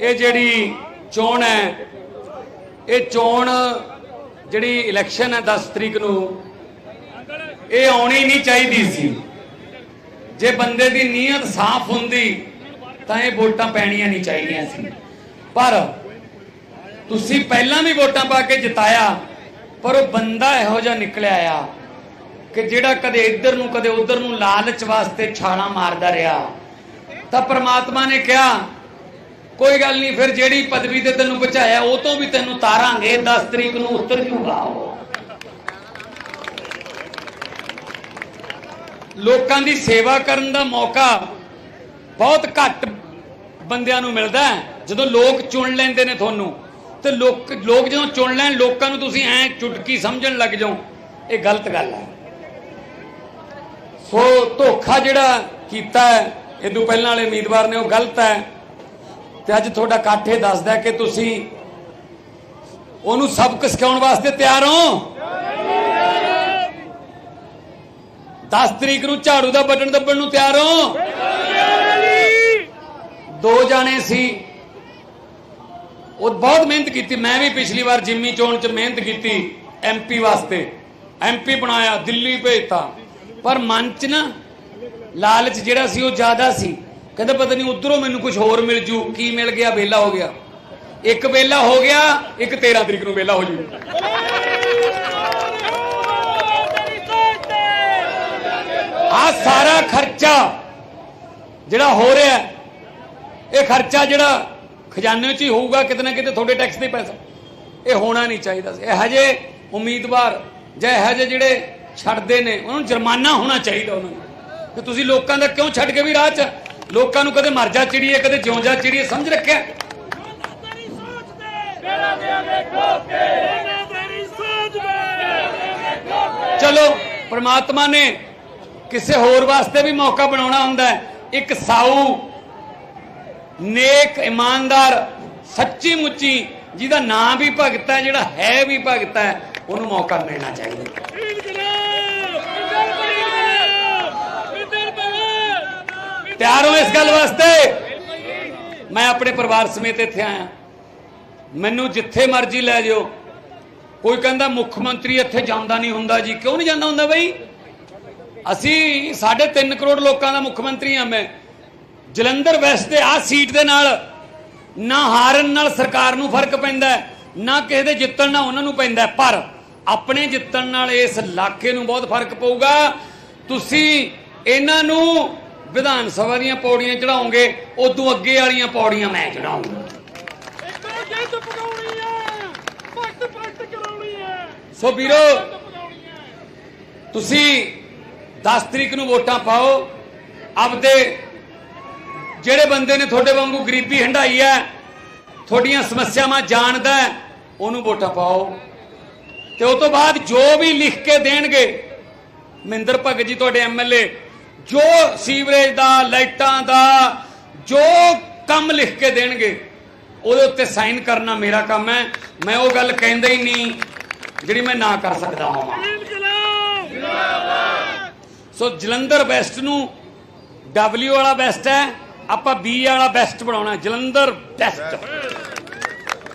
ਇਹ ਜਿਹੜੀ ਚੋਣ ਹੈ, ਇਹ ਚੋਣ ਜਿਹੜੀ ਇਲੈਕਸ਼ਨ ਹੈ 10 ਤਰੀਕ ਨੂੰ, ਇਹ ਆਉਣੀ ਨਹੀਂ ਚਾਹੀਦੀ ਸੀ। ਜੇ ਬੰਦੇ ਦੀ ਨੀਅਤ ਸਾਫ਼ ਹੁੰਦੀ, ਤਾਂ ਇਹ ਵੋਟਾਂ ਪੈਣੀਆਂ ਨਹੀਂ ਚਾਹੀਦੀਆਂ ਸੀ। ਪਰ ਤੁਸੀਂ ਪਹਿਲਾਂ ਵੀ ਵੋਟਾਂ ਪਾ ਕੇ ਜਿਤਾਇਆ, ਪਰ ਉਹ ਬੰਦਾ ਇਹੋ ਜਿਹਾ ਨਿਕਲਿਆ ਆ ਕਿ ਜਿਹੜਾ ਕਦੇ ਇੱਧਰ ਨੂੰ, ਕਦੇ ਉੱਧਰ ਨੂੰ ਲਾਲਚ ਵਾਸਤੇ ਛਾਲਾਂ ਮਾਰਦਾ ਰਿਹਾ। ਤਾਂ ਪ੍ਰਮਾਤਮਾ ਨੇ ਕਿਹਾ ਕੋਈ ਗੱਲ ਨਹੀਂ, ਫਿਰ ਜਿਹੜੀ ਪਦਵੀ ਤੇ ਤੈਨੂੰ ਬਚਾਇਆ, ਉਹ ਤੋਂ ਵੀ ਤੈਨੂੰ ਤਾਰਾਂਗੇ 10 ਤਰੀਕ ਨੂੰ ਉੱਤਰ ਜੂਗਾ ਲੋਕਾਂ ਦੀ ਸੇਵਾ ਕਰਨ ਦਾ ਮੌਕਾ ਬਹੁਤ ਘੱਟ ਬੰਦਿਆਂ ਨੂੰ ਮਿਲਦਾ ਜਦੋਂ ਲੋਕ ਚੁਣ ਲੈਂਦੇ ਨੇ ਤੁਹਾਨੂੰ, ਤੇ ਲੋਕ ਲੋਕ ਜਦੋਂ ਚੁਣ ਲੈਣ, ਲੋਕਾਂ ਨੂੰ ਤੁਸੀਂ ਐ ਚੁਟਕੀ ਸਮਝਣ ਲੱਗ ਜਾਓ, ਇਹ ਗਲਤ ਗੱਲ ਹੈ। ਸੋ ਧੋਖਾ ਜਿਹੜਾ ਕੀਤਾ ਹੈ ਇਦੋਂ ਪਹਿਲਾਂ ਵਾਲੇ ਉਮੀਦਵਾਰ ਨੇ, ਉਹ ਗਲਤ ਹੈ। ਤੇ ਅੱਜ ਤੁਹਾਡਾ ਇਕੱਠ ਇਹ ਦੱਸਦਾ ਕਿ ਤੁਸੀਂ ਉਹਨੂੰ ਸਬਕ ਸਿਖਾਉਣ ਵਾਸਤੇ ਤਿਆਰ ਹੋ? 10 ਤਰੀਕ ਨੂੰ ਝਾੜੂ ਦਾ ਬਟਨ ਦੱਬਣ ਨੂੰ ਤਿਆਰ ਹੋ? ਦੋ ਜਾਣੇ ਸੀ। ਉਹ ਬਹੁਤ ਮਿਹਨਤ ਕੀਤੀ। ਮੈਂ ਵੀ ਪਿਛਲੀ ਵਾਰ ਜਿੰਮੀ ਚੋਣ 'ਚ ਮਿਹਨਤ ਕੀਤੀ ਐਮਪੀ ਵਾਸਤੇ। ਐਮਪੀ ਬਣਾਇਆ, ਦਿੱਲੀ ਭੇਜਤਾ। ਪਰ ਮਨ 'ਚ ਨਾ ਲਾਲਚ ਜਿਹੜਾ ਸੀ ਉਹ ਜ਼ਿਆਦਾ ਸੀ। ਕਹਿੰਦਾ ਪਤਾ ਨਹੀਂ ਉਧਰੋਂ ਮੈਨੂੰ ਕੁਝ ਹੋਰ ਮਿਲ ਜੂ। ਕੀ ਮਿਲ ਗਿਆ? ਵੇਲਾ ਹੋ ਗਿਆ। ਇੱਕ ਵੇਲਾ ਹੋ ਗਿਆ, ਇੱਕ 13 ਤਰੀਕ ਨੂੰ ਵੇਲਾ ਹੋ ਜੂ। ਆ ਸਾਰਾ ਖਰਚਾ ਜਿਹੜਾ ਹੋ ਰਿਹਾ ਇਹ ਖਰਚਾ ਜਿਹੜਾ ਖਜ਼ਾਨੇ 'ਚ ਹੀ ਹੋਊਗਾ, ਕਿਤੇ ਨਾ ਕਿਤੇ ਤੁਹਾਡੇ ਟੈਕਸ ਦੇ ਪੈਸਾ। ਇਹ ਹੋਣਾ ਨਹੀਂ ਚਾਹੀਦਾ ਸੀ। ਇਹੋ ਜਿਹੇ ਉਮੀਦਵਾਰ ਜਾਂ ਇਹੋ ਜਿਹੇ ਜਿਹੜੇ ਛੱਡਦੇ ਨੇ, ਉਹਨਾਂ ਨੂੰ ਜੁਰਮਾਨਾ ਹੋਣਾ ਚਾਹੀਦਾ ਉਹਨਾਂ ਨੂੰ। ਕਿ ਤੁਸੀਂ ਲੋਕਾਂ ਦਾ ਕਿਉਂ ਛੱਡ ਕੇ ਵੀ ਰਾਹ 'ਚ? ਲੋਕਾਂ ਨੂੰ ਕਦੇ ਮਰ ਜਾ ਚਿੜੀਏ, ਕਦੇ ਜਿਉਂ ਜਾ ਚਿੜੀਏ, ਸਮਝ ਰੱਖਿਆ? ਚਲੋ, ਪ੍ਰਮਾਤਮਾ ਨੇ ਕਿਸੇ ਹੋਰ ਵਾਸਤੇ ਵੀ ਮੌਕਾ ਬਣਾਉਣਾ ਹੁੰਦਾ ਹੈ। ਇੱਕ ਸਾਊ, ਨੇਕ, ਇਮਾਨਦਾਰ, ਸੱਚੀ ਮੁੱਚੀ, ਜਿਹਦਾ ਨਾਂ ਵੀ ਭਗਤ ਹੈ, ਜਿਹੜਾ ਹੈ ਵੀ ਭਗਤ ਹੈ, ਉਹਨੂੰ ਮੌਕਾ ਮਿਲਣਾ ਚਾਹੀਦਾ ਤਿਆਰ ਹੋ ਇਸ ਗੱਲ ਵਾਸਤੇ? ਮੈਂ ਆਪਣੇ ਪਰਿਵਾਰ ਸਮੇਤ ਇੱਥੇ ਆਇਆ। ਮੈਨੂੰ ਜਿੱਥੇ ਮਰਜ਼ੀ ਲੈ ਜਾਓ। ਕੋਈ ਕਹਿੰਦਾ ਮੁੱਖ ਮੰਤਰੀ ਇੱਥੇ ਜਾਂਦਾ ਨਹੀਂ ਹੁੰਦਾ ਜੀ। ਕਿਉਂ ਨਹੀਂ ਜਾਂਦਾ ਹੁੰਦਾ ਬਈ? ਅਸੀਂ 3.5 ਕਰੋੜ ਲੋਕਾਂ ਦਾ ਮੁੱਖ ਮੰਤਰੀ ਹਾਂ ਮੈਂ। ਜਲੰਧਰ ਵੈਸਟ ਦੇ ਆ ਸੀਟ ਦੇ ਨਾਲ ਨਾ ਹਾਰਨ ਨਾਲ ਸਰਕਾਰ ਨੂੰ ਫ਼ਰਕ ਪੈਂਦਾ ਨਾ ਕਿਸੇ ਦੇ ਜਿੱਤਣ ਨਾਲ ਉਹਨਾਂ ਨੂੰ ਪੈਂਦਾ ਪਰ ਆਪਣੇ ਜਿੱਤਣ ਨਾਲ ਇਸ ਇਲਾਕੇ ਨੂੰ ਬਹੁਤ ਫ਼ਰਕ ਪਊਗਾ। ਤੁਸੀਂ ਇਹਨਾਂ ਨੂੰ ਵਿਧਾਨ ਸਭਾ ਦੀਆਂ ਪੌੜੀਆਂ ਚੜਾਓਗੇ ਉਦੋਂ ਅੱਗੇ ਵਾਲੀਆਂ ਪੌੜੀਆਂ ਮੈਂ ਚੜਾਉਂਗਾ। ਸੋ ਵੀਰੋ ਤੁਸੀਂ 10 ਤਰੀਕ ਨੂੰ ਵੋਟਾਂ ਪਾਓ। ਆਪਦੇ ਜਿਹੜੇ ਬੰਦੇ ਨੇ ਤੁਹਾਡੇ ਵਾਂਗੂ ਗਰੀਬੀ ਹੰਡਾਈ ਹੈ ਤੁਹਾਡੀਆਂ ਸਮੱਸਿਆਵਾਂ ਜਾਣਦਾ ਉਹਨੂੰ ਵੋਟਾਂ ਪਾਓ। ਤੇ ਉਸ ਤੋਂ ਬਾਅਦ ਜੋ ਵੀ ਲਿਖ ਕੇ ਦੇਣਗੇ ਮਹਿੰਦਰ ਭਗਤ ਜੀ ਤੁਹਾਡੇ ਐਮਐਲਏ ਜੋ ਸੀਵਰੇਜ ਦਾ ਲਾਈਟਾਂ ਦਾ ਜੋ ਕੰਮ ਲਿਖ ਕੇ ਦੇਣਗੇ ਉਹਦੇ ਉੱਤੇ ਸਾਈਨ ਕਰਨਾ ਮੇਰਾ ਕੰਮ ਹੈ। ਮੈਂ ਉਹ ਗੱਲ ਕਹਿੰਦਾ ਹੀ ਨਹੀਂ ਜਿਹੜੀ ਮੈਂ ਨਾ ਕਰ ਸਕਦਾ ਹਾਂ ਸੋ ਜਲੰਧਰ ਵੈਸਟ ਨੂੰ W ਵਾਲਾ ਬੈਸਟ ਹੈ ਆਪਾਂ B ਵਾਲਾ ਬੈਸਟ ਬਣਾਉਣਾ ਜਲੰਧਰ ਬੈਸਟ